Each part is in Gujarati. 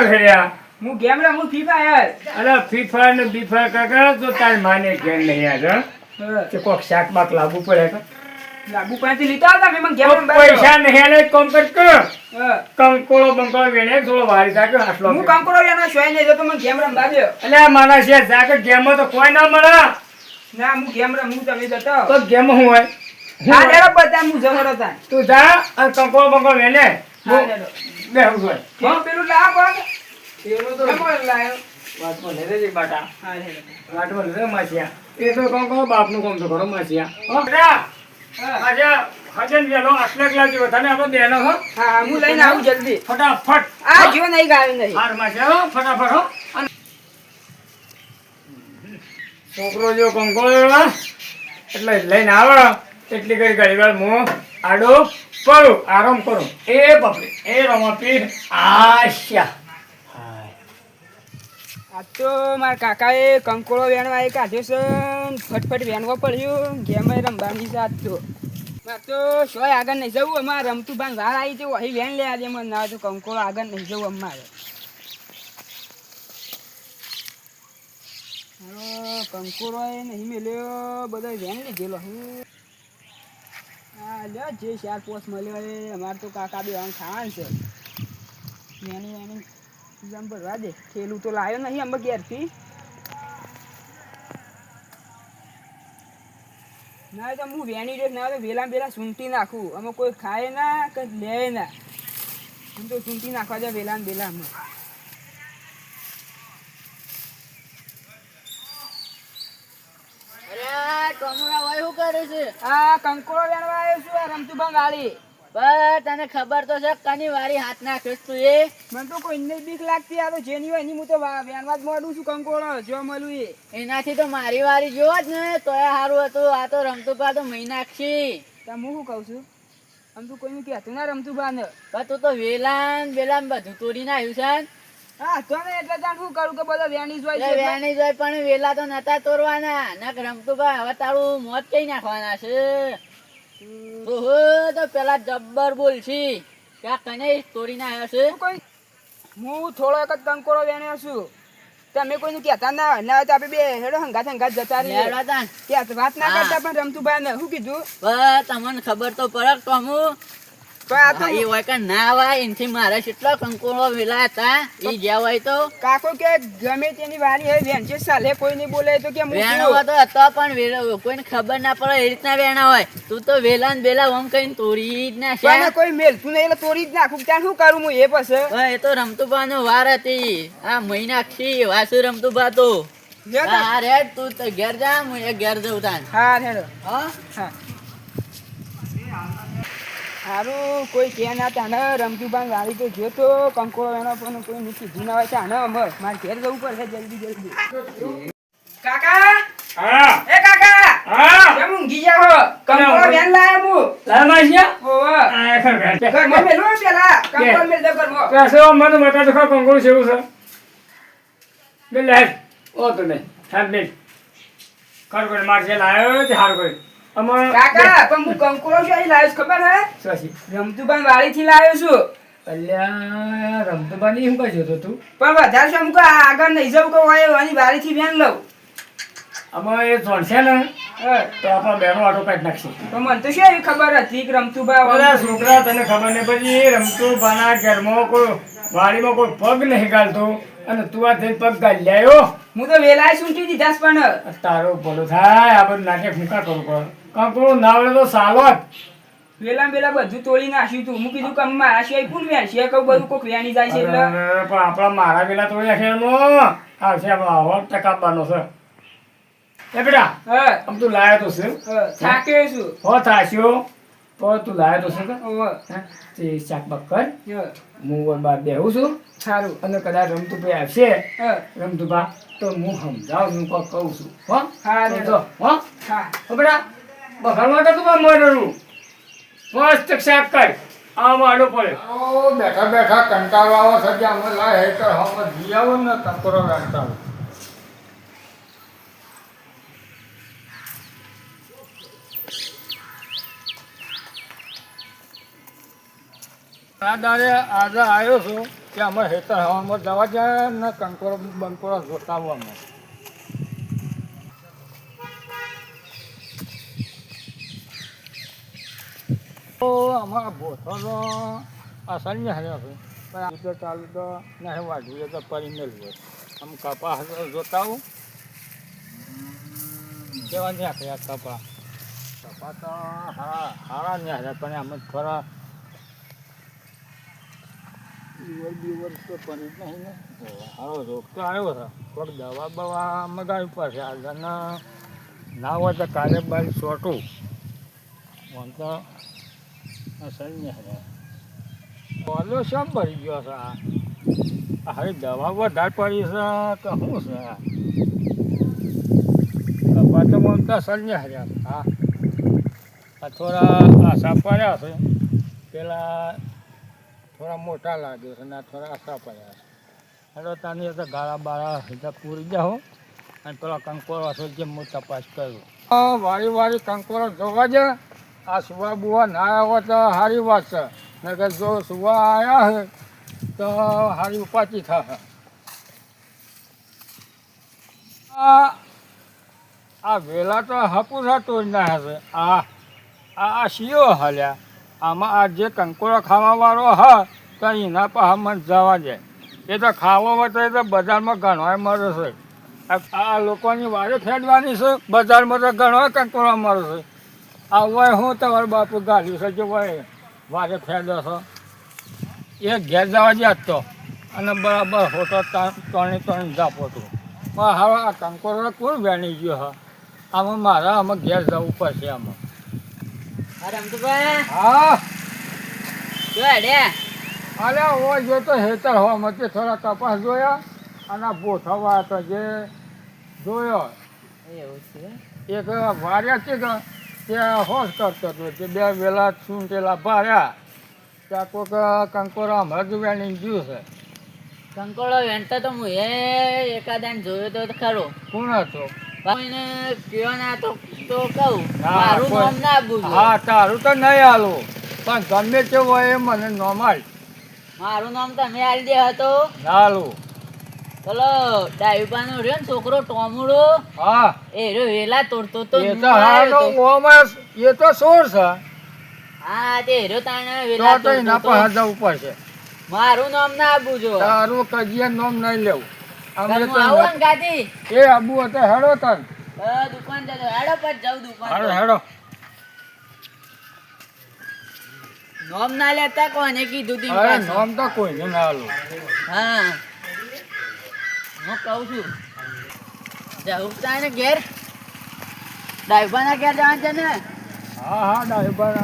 હું છે હું ગેમ રમું ફીફા યાર અરે ફીફા ને બીફા કાકા તો તાર માને ગેમ નહીં યાર? કે કોક શાક બાક લાગુ પડે? લાગુ પાસેથી લીધા હતા મેં ગેમ તો પૈસા નહીં આલે તો કોમ કર કંકોળો બંકોળો વેણે થોડો વારી થાકે આટલો હું કંકોડો એના શોય નહીં તો મને ગેમ રમવા દો અલ્યા મારા છે જાકે ગેમ તો કોઈ ના મળે. ના હું ગેમ રમું તમે જતો તો ગેમ હું હોય? હા? ડેરો બધા હું જમરો તા તું જા અને કંકોળો બંકોળો વેણે. હા હું. પેલું પેલો તો કેમ લાયો વાતમાં બાટા. હા ડેરો વાતમાં લઈ માસિયા એ તો કંકોળો બાપનું કામ તો કરો માસિયા હો? બેટા હા. હજન વેલો આટલા ગ્લાસ જેવો તને બેનો હો. હા હું લઈને આવું જલ્દી. ફટાફટ. આ જો નહીં ગાયું નહીં. હારમાં ફટાફટ હો. છોકરો જો કંકોળો એટલે લઈને આવે. એટલી કઈ ઘડી વાર હું આડો પડો, આરામ કરો. એ બાપરે એ રમા પીર આશા. આ તો મારા કાકાએ કંકોળો વેણવા એ કાઢ્યો છે ફટફટ વેણવો પડ્યું ગેમ રમવાની છે આજ તો. મારે તો શોય આગળ નહીં જવું, અમારે રમતું બાન વાર આવી જવું, અહીં વેણ લે આજે મને, ના તો કંકોળો આગળ નહીં જવું અમારે. કંકોળો એ નહીં મેલ્યો બધો વેણ લીધેલો હું. હા જે ચાર પોસ મળ્યો એ, અમારે તો કાકા બી આમ ખાવાનું છે. એની એની જમ ભરવા દે. ખેલું તો લાવ્યો નહીં અમે ઘેરથી. ના, તો હું વેણી રહ્યો, ના, તો વેલા વેલા સૂંટી નાખું. અમે કોઈ ખાય ના, કઈ લે ના. હું તો સૂંટી નાખવા જાય વેલા વેલા અમે અરે ટોમરા ભાઈ શું કરે છે? આ કંકોળો વેણવા આવ્યો છું આ રમતું બંધ વાળી. બસ તને ખબર તો છે કની વારી હાથ નાખ્યો તું એ. મને તો કોઈને બીક લાગતી આ તો જેની હોય એની હું તો વેણવા જ મોડું છું કંકોળો જો મળું એ. એનાથી તો મારી વારી જો જ ને તોય સારું હતું. આ તો રમતું પા તો મહી નાખશી. તો હું શું કહું છું? આમ તું કોઈનું કહેતું ના રમતું બાને ને તું તો વેલાન વેલાન બધું તોડી નાખ્યું છે ને. હા તો એટલે જાણ શું કરું કે બધા વેણી હોય એટલે છે એટલે. વેણી જોઈ પણ વેલા તો નતા તોડવાના. નક રમતું હવે તારું મોત કઈ નાખવાના છે? ઓહો તો પેલા જબ્બર બોલશી કે આ કને તોડી નાખ્યો છે? કોઈ હું થોડો એક જ કંકોડો વેણ્યો છું. તમે કોઈનું કહેતા ના ના તો આપણે બે હેડો હંગાત હંગાત જતા રહીએ. વાત ના કરતા પણ રમતું ભાઈ ને શું કીધું? બસ તમને ખબર તો પડે તો હું તો આ તો એ હોય કે ના હોય એનથી મારે કેટલો કંકોળો વેલા હતા એ જ્યાં હોય તો. કાકો કે ગમે તેની વારી હોય વેણશે સાલે કોઈ નહીં બોલે તો કે વેણો તો હતો પણ કોઈને ખબર ના પડે એ રીતના વેણા હોય. તું તો વેલા ને વેલા ઓમ કઈ તોડી જ ના પણ કોઈ મેલતું નહીં એટલે તોડી જ નાખું. ત્યાં શું કરું હું એ પછી? એ તો બા વાર હતી. આ મહિના ખી વાસુ રમતું તો હા રે તું તો ઘેર જા હું ઘેર જઉં તાન. હા હેડો હા? હા. સારું કોઈ કે ના તાને રમતું બાન વાળી તો જો તો કંકોળો વેણો પણ કોઈ નહીં કીધું હોય તાને અમર મારે ઘેર જવું પડશે જલ્દી જલ્દી. કાકા? હા. એ કાકા? હા. કેમ ઊંઘી જાવ હો? કંકોડો વેણ લાયો હું. લાવ માસિયા હોવે. આ ખર મેલું હો પેલા. કંકોડો મેલ દો ઘરમાં. પેસો મને બતા તો ખા કંકોળો છે એવું છે. બે લે ઓ તો ને હાલ બે કર કર માર છે લાયો તે હાર કોઈ અમાર કાકા પણ હું લાવ્યો ખબર હે? સોસી રમતુબાન વાડીથી લાવ્યો છું. અલ્યા રમતબાની શું કહી તો તું? પણ વધારે શું કહું, આગળ નહીં જવું કે હોય એની વાડીથી વેણ લઉં. આમાં એ જોણ છે ને હે. તો આપણા બેનો આટો કાઢી નાખશે. તો મને તો શું ખબર હતી કે રમતુબા બધા છોકરા તને ખબર નહીં પછી બાના ઘરમાં કોઈ વાડીમાં કોઈ પગ નહીં ગાલતો અને તું આ થઈને પગ ગાલી લાયો હું તો વેલાય સૂંટી દીધા પણ? તારો ભલો થાય આ બધું નાટક કરું પણ? પડે કંકુ ના વળે તો સાલો વેલા વેલા બધું તોડી નાખ્યું તું. હું કીધું કે મારા સિવાય કોણ છે કહું બધું કોક વેણી જાય છે એટલે. પણ આપણા મારા વેલા તોડ્યા નાખે એમાં આવશે આવો ટકાવવાનો છે. એ બેટા હા. આમ તું લાયો તો છે. થાક્યો છું. હો થાક્યો. તો તું લાયો તો છે કે? તે શાક બાક કર હું બાર બેહું છું. સારું. અને કદાચ રમતું ભાઈ આવશે. રમતું બા તો હું સમજાવું કહું છું. હો? હા, તો જો, હો? હા. હો બેટા બખાડવા કરતું બા મરડું મસ્ત શાક કર આ માડો પડે. ઓ બેઠા બેઠા કંટાળો આવો અમે લાય હે તો હમ જી ને કંકોરો રાખતા આ દાડે આજે આવ્યો છું. કે અમે હેતર હવામાં જવા જાય ને કંકોરો, બંકોરો અમે તો અમારા ભોથો તો અસર નહીં હર્યો છે પણ આ તો ચાલુ તો નહીં વાઢવું તો તો પડી મેળવું આમ કપા જોતા આવું કેવા નહીં આખે કપા? કપા તો હા, હારા નહીં હાર્યા પણ આમ થોડા બીવર બીવર તો પડી નહીં હારો રોગ તો આવ્યો છે પણ દવા બવા મગાવી પડશે આગળના ના હોય તો કાલે બારી મને તો અસર બોલો શેમ ભરી ગયો છે હવે દવા વધારે પડી છે કે શું છે કપા તો મને તો અસર નહીં હાર્યા હા થોડા આશા પડ્યા છે. પેલા થોડા મોટા લાગે છે ને થોડા આશા પડ્યા છે. એટલે તાની તો ગાળા બાળા સીધા પૂરી જાઓ અને પેલા કંકોરો છે જેમ હું તપાસ કરું. વારી વારી કંકોરો જોવા જાય આ સુવા બુવા ના આવે તો સારી વાત છે. નકર જો સુવા આવ્યા છે તો સારી ઉપાચી થશે આ વેલા તો હપુસા તોડી ના હશે આ આ શિયો હાલ્યા. આમાં આ જે કંકોરો ખાવાવાળો હ તો એના પાસે મને જવા જાય એ તો ખાવો તો એ તો બજારમાં ઘણોય મળે છે. આ- લોકોની વારે ફેડવાની છે, બજારમાં તો ઘણો કંકોરો મળે છે. આ હું તમારું બાપુ ગાડી છે જો હોય, વારે ફેદો છો. એ ઘેર જવા જ તો. અને બરાબર હોતો ત્રણે ત્રણ જાપો હતો પણ હવે આ કંકોરો કોણ વેણી ગયો હા? આમાં મારા આમાં ઘેર જવું પડશે આમાં. રમતુભાઈ હા. જો હેડે અરે ઓ જો તો હેતર હવા મતે થોડા કપાસ જોયા. અને બોથવા તો જે જોયો. એવું છે. એક વાર્યા છે કે તે હોશ કરતો હતો. તે બે વેલા છૂંટેલા ભાર્યા. ત્યાં કોઈક કંકોરા હમણાં જ વેણી ગયું છે. કંકોળો વેણતા તો હું એ એકાદાન જોયો તો ખરો. કોણ હતો? હા તારું તો નહીં હાલું પણ ગમે તે હોય એ મને નોમાલ મારું નામ તમે આલી દે હતો ના હાલું પેલો ડાયુબાનો રહ્યો છોકરો ટોમુડો હા. એ રહ્યો વેલા તોડતો તો એ તો હાલો. એ તો સોર છે. હા તે રહ્યો તાણે વેલા તો એના પર મારું નામ ના આપુજો તારું કજીએ નામ નહીં લેવું. અમે તો આવું ને ગાદી. એ આબુ હતો હેડો તન. દુકાન જતો હેડો પછી જાઉં દુકાન હેડો હેડો. નામ ના લેતા કોને કીધું તી અરે? તો કોઈને ના હા. હું કહું છું. જવું ને ઘેર. ડાઈભાના ઘેર જવાનું છે ને? હા હા ડાયબર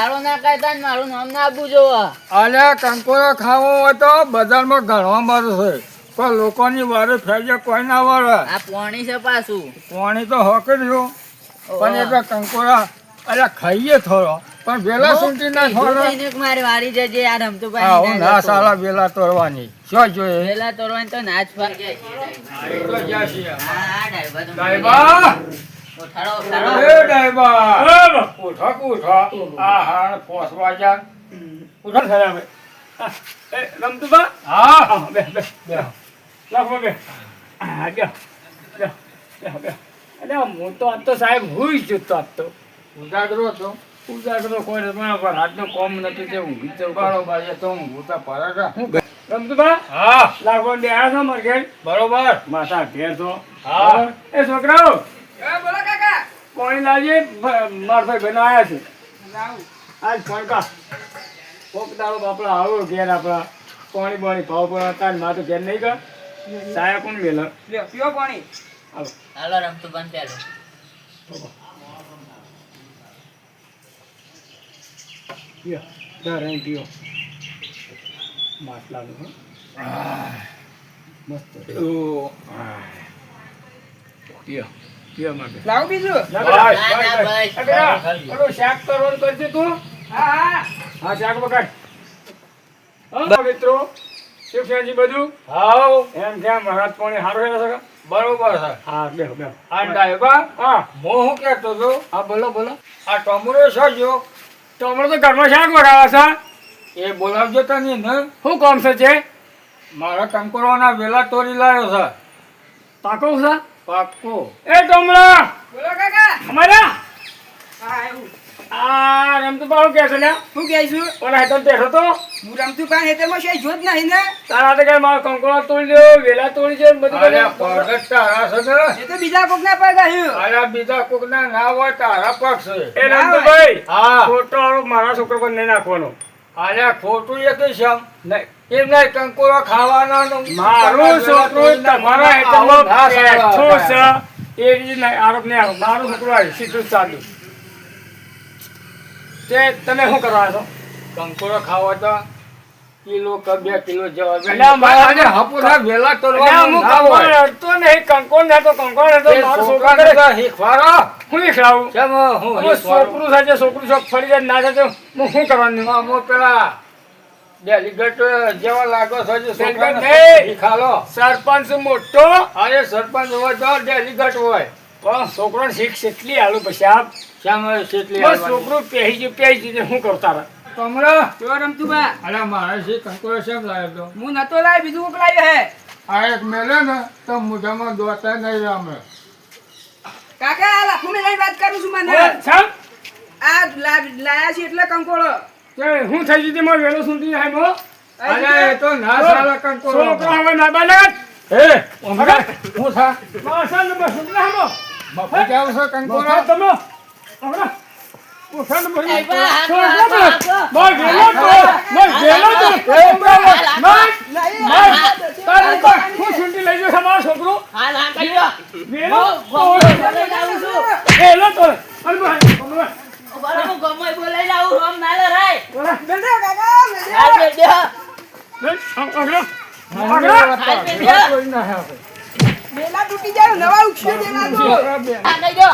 આવી ના કહેતા ને મારું નામ ના આપવું જોવો. અલ્યા કંકોરો ખાવો હોય તો બજારમાં ઘણવા મળે છે. પણ લોકોની વારે ફેજે કોઈ ના વળે આ પોણી છે પાછું. પોણી તો હકડ્યું પણ એ તો કંકોરા અરે ખાઈએ થોડો. પણ વેલા સુધી ના થોડો. મારી વારી જજે આ રમતું હા ના સાલા વેલા તોડવાની. શું જોઈએ? વેલા તોરવાની તો નાચ પાકે જાય હા ડાયબા! ઉઠાડો ઉઠાડો એ ડાયબા! ઉઠો ઉઠો. આ હાણ પોસવા જા. ઉઠો. ખરા એ રમતુભા? હા. હા બે બે બે. લાખો બે. હા બે બે બે. બે અરે હું તો આજ તો સાહેબ હુઈ જ તો આજ તો. ઉજાગરો છો? ઉજાગરો કોઈ પણ પણ આજનો કોમ નથી તે ઊંઘી જ જવું બરોબર એ તો હું ભૂતા પરાટા રમતુભા? હા. લાખો બે આ છો મારે ઘેર? બરોબર. માથા ઘેર છો. હા. બરાબર? એ છોકરાઓ. પાણી લાવજે મારા ભાઈ બહેનો આવ્યા છે. આજ ફણકા કોક દાડો બાપડા આવો ઘેર આપણા પાણી પાણી ભાવ પણ હતા ને તો ઘેર નહીં ગયો સાયા કોણ મેલો પીઓ પાણી. હાલો. હાલો રમતું બંધ પીઓ દર પીઓ માટલાનું હો. મસ્ત. પીઓ પીઓ માટે. લાવ બીજું. બસ, શાક તો રોલ કરજે તું? હા હા. હા શાક બગાડ હા મિત્રો શિવસેનજી બધું? હાઉ, એમ કેમ મહારાજ પાણી સારું છે બરોબર છે. હા બે બે. આ ડાયબા હા. હું શું કહેતો હતો? હા બોલો બોલો. આ ટમરો છો જો. તો તો ઘરમાં શાક બગાડવા છે એ બોલાવજો તને ને. શું કામ છે જે મારા કંકોરોના વેલા તોડી લાવ્યો છે. પાકો છે? પાક્કો એ ડોમલા! બોલો કાકા. અમારા? હા એવું આ રમતું બાળું કે છે ને શું કહે છું? ઓલા હેઠળ બેઠો તો. હું રમતું કાં હેતરમાં છે જોત નહીં ને. તારા હાથે કઈ મારો તોડી દો વેલા તોડી છે બધું કરી. પગ તારા છે ને. એ તો બીજા કોક ના પગ આવ્યું. બીજા કોક ના હોય તારા પગ છે. એ રમતુભાઈ હા. ખોટો આરોપ મારા છોકરા પર નહીં નાખવાનો. અલ્યા ખોટું એ કઈ છે નહીં. એમ નહીં કંકોરો ખાવાનો મારું છોકરું તમારા આવું. બેઠું છે એ રીતે આરોપ નહીં આરોપ મારું છોકરું આવ્યું સીધું તે તમે શું કરવા છો કંકોરો ખાવા તો કિલો કે કિલો જવાબ મારે જેવા લાગો છો જે છોકરા સરપંચ મોટો. અરે સરપંચ હોય તો ડેલિગેટ હોય. પણ છોકરો શીખ કેટલી આલુ પછી આપ. છોકરું પહેરી ગયું પહેરી ગયું શું કરતા રહ્યા કમળા. જો રમતું બા અરે મારે છે કંકોરો શેમ લાવ્યો તો? હું નતો લાવ્યો બીજું કોક લાવ્યો હે. આ એક મેલે ને તો મોઢામાં દોતા નહીં રામે. કાકા આ લાખું મેં વાત કરું છું મને. છમ આ લાયા છે એટલે કંકોળો. તે હું થઈ ગયું મારો વેલો સુધી હાય મો? અરે એ તો ના સાલા કંકોરો છોકરો હવે ના બને હે ઓમરા હું થા? ને બસ ઉતરા હમો. મફત આવશે કંકોરો કંકોળો તમે? હમણાં ઠંડ ભરી બોલ વેલો તો બોલ. વેલો તો તારે તો હું સુંટી લઈ જશે મારો છોકરો? હાલ હાલ કરી દો વેલો વેલો તો અરે ભાઈ બરાબર ગમોય બોલાઈ લાવું રોમ ના લે રે બેટા કાકા બેટા બેટા બેટા આગળ. આગળ. કોઈ ના હે દે. બેલા તૂટી જાય નવા જા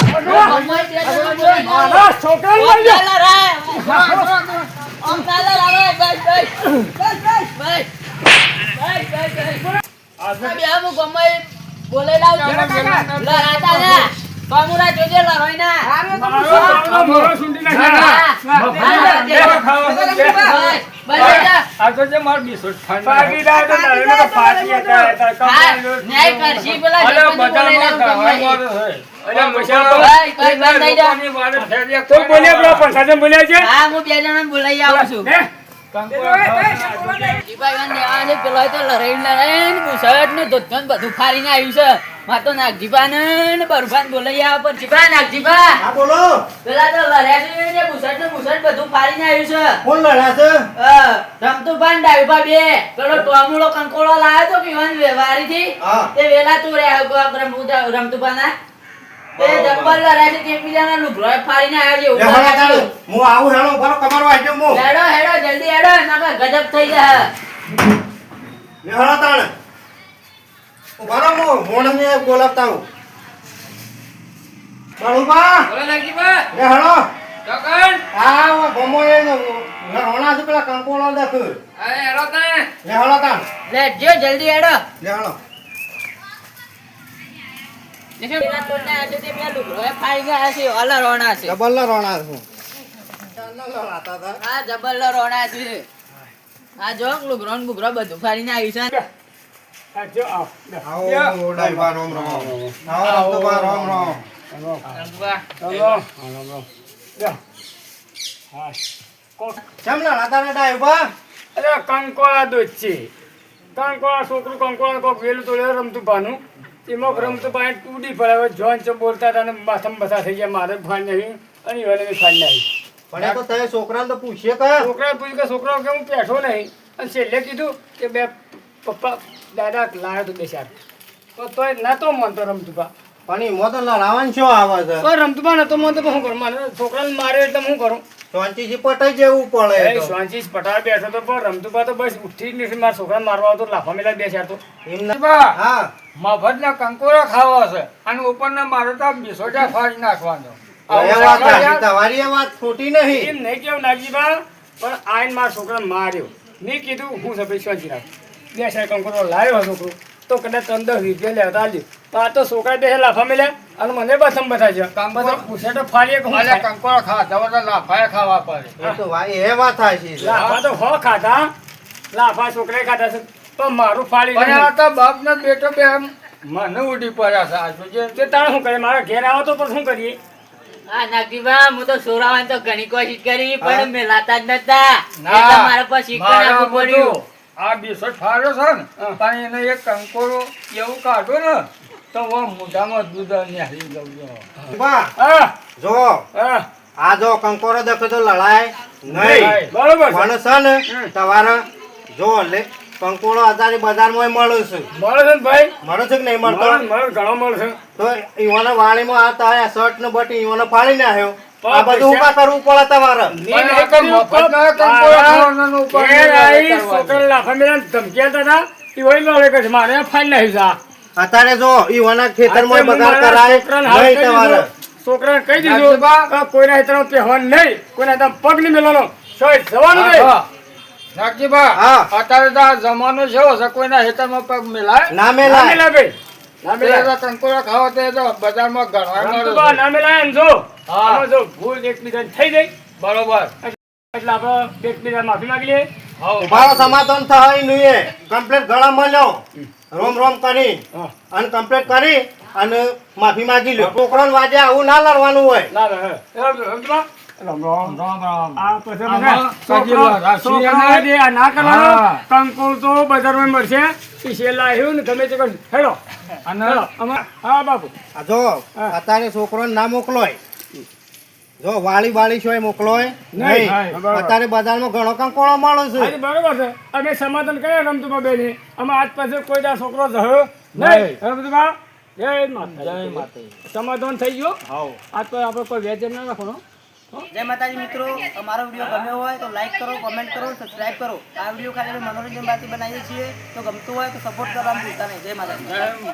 બસ બસ. બસ બસ બસ બસ બસ બસ બસ બસ ભાઈ બોલાઈ આવું છું. જીભાઈ ને આ ને પેલો તો લરાઈ લરાઈ ને ગુસાટ ને દોધન બધું ફારીને આવ્યું છે. માં તો ને બરફાન બોલાઈ આવ્યા પર. જીભા નાગજીભા હા બોલો. પેલા તો લડ્યા છે ને બુસટ ને બુસટ બધું પાડીને આવ્યું છે. કોણ લડ્યા છે? અ, રમતુભા ને ડાયુભા બે પેલો ટોમુડો કંકોળો લાવ્યો તો પીવાની વેવારી થી તે વેલા તું રે રમતુભા ના તે જબ્બર લડ્યા છે એકબીજાના લુગડો ફાડીને આવ્યા છે. હું આવું હેડો બરો તમારો આજો મો હેડો હેડો જલ્દી હેડો ના ગજબ થઈ જાય લે તાણ ઉભારો રોણા છે પેલા કંકોળો દેખ. અરે છે જબલ રોણા છે. આ જો લુગરો બધું ફરીને આવી છે. આવ. આવો ડાઈબા રોમ રોમ આવો. રમતુબા રોમ રોમ ચલો. હા. કોક. કેમ લડા અરે કંકોળા દૂધ છે. કંકોળા છોકરું કંકોળા કોક વેલું તોડે રમતું પાનું. એમાં રમતું પાણી તૂટી પડે જોન ચો બોલતા હતા માથમ બસા થઈ ગયા. મારે ફાડ નહીં. અને એને ફાડ નહીં. પણ એ તો તે છોકરાને તો પૂછીએ કયા છોકરા પૂછ્યું કે છોકરાઓ કે હું પેઠો નહીં? અને છેલ્લે કીધું કે બે પપ્પા દાદા લાવ્યો તો બે ચાર તો તોય નતો માનતો રમતુભા પણ એમાં તો રાવણ શું આવે છે? તો રમતુભા તો મન તો શું કરું? મારે છોકરાને માર્યો એટલે હું કરું? શાંતિથી પટાઈ જેવું પડે એ એ તો. શાંતિથી બેઠો તો પણ રમતુભા તો બસ ઉઠી જ નથી. મારા છોકરાને મારવા આવતો લાફા મેલા બે ચાર તો. ના હા. મફતના કંકોરો ખાવા છે અને ઉપર ના મારો તો બિસોટા ફાડી નાખવાનો. એ. તમારી વાત ખોટી નહીં. એમ નહીં કેવું નાગજીભા પણ આઈને મારા છોકરા માર્યો. મેં કીધું હું સફેદ શાંતિ રાખ. બે ચાર કંકોરો લાવ્યો છોકરો તો કદાચ ત્રણ દસ રૂપિયા લેતા આવજો. આ તો છોકરા બે લાફા મળ્યા અને મને બસમ કંકોડો- પછી પૂછે તો ફાળીએ કે ખા અલ્યા લાફા ખાવા પડે. એ તો ભાઈ એ વાત થાય છે. લાફા તો હો ખાતા લાફા છોકરા ખાતા છે. પણ મારું ફાડી પણ આ તો બાપ ને બેટો બે મને ઉડી પડ્યા છે આ જોજે. તે તારે શું કરે? મારા ઘેર આવો તો પણ શું કરીએ? આ નાગજીભા હું તો સોરાવાની તો ઘણી કોશિશ કરી હા? પણ મેલાતા જ નતા. પર શીખવા મારા પાસે બધું. પડ્યું. આ બેસો ઠારો છે ને પણ એને એક કંકોરો એવું કાઢો ને તો મોઢામાં દૂધ નેહરી લઉં છું. હા. જો હા. આ જો કંકોરો દેખો તો લડાય નહીં. બરોબર પણ છે ને તમારે જો લે કંકોડો અત્યારે બજારમાં મળે છે. મળે છે ભાઈ? મળે છે કે નહીં મળતો? મળે મળે ઘણો મળશે તો ઈવાના વાળીમાં આવતા આ શર્ટ ને બટી ઈવાનો ફાડી નાખ્યો આ બધું ઊભા કરવું પડે તમારે. મેલ્યા. અત્યારે જો ઈ વના ખેતર હું બગાડ કરાય નહીં તમારે. દીધો. કહી દીધું કોઈના હેતરમાં પહેરવાનું નહીં કોઈના હેતરમાં પગ નહીં મેળવાનો જવાનું નહીં. હા, નાગજીભા, હા. અત્યારે તો આ જમાનો છે કોઈના હેતરમાં પગ મિલાય? ના ના મેલાય મેલાય ભાઈ. ના મેલાય. ખાવો તે બજારમાં છે. ના મેલાય એમ જો. આમાં જો ભૂલ એકબીજાને થઈ ગઈ બરોબર. એટલે આપણે એકબીજા માફી માંગી લઈએ. ઉભારો સમાધાન થાય નહીં કમ્પ્લીટ ગળા મળ્યો. રોમ રોમ કરી. અને કમ્પ્લેટ કરી અને માફી માંગી લ્યો. છોકરાને વાજે આવું ના લડવાનું હોય. ના રામ રામ. રામ. રામ આ પછી ના કરવાનો. તો બજારમાં મળશે. આવ્યું ને ગમે તે હેડો. અને હા બાપુ. જો અત્યારે છોકરોને ના મોકલોય. જો વાળી વાળી છે મોકલો નહીં. અત્યારે બજારમાં ઘણો કંકોળો કોણ આજે છે. બરોબર છે. અમે સમાધાન કર્યા રમતુબા બેને અમે આજ પાસે કોઈ દા છોકરો થયો? નહીં. રમતુબા જય માતા જય માતા સમાધાન થઈ ગયો? હાઉ. આજ તો આપણે કોઈ વેચન ના રાખવાનો. જય માતાજી મિત્રો. અમારો વીડિયો ગમ્યો હોય તો લાઈક કરો કોમેન્ટ કરો સબસ્ક્રાઇબ કરો. આ વીડિયો ખાલી મનોરંજનમાંથી બનાવીએ છીએ. તો ગમતું હોય તો સપોર્ટ કરવાનું ભૂલતા નહીં. જય માતાજી.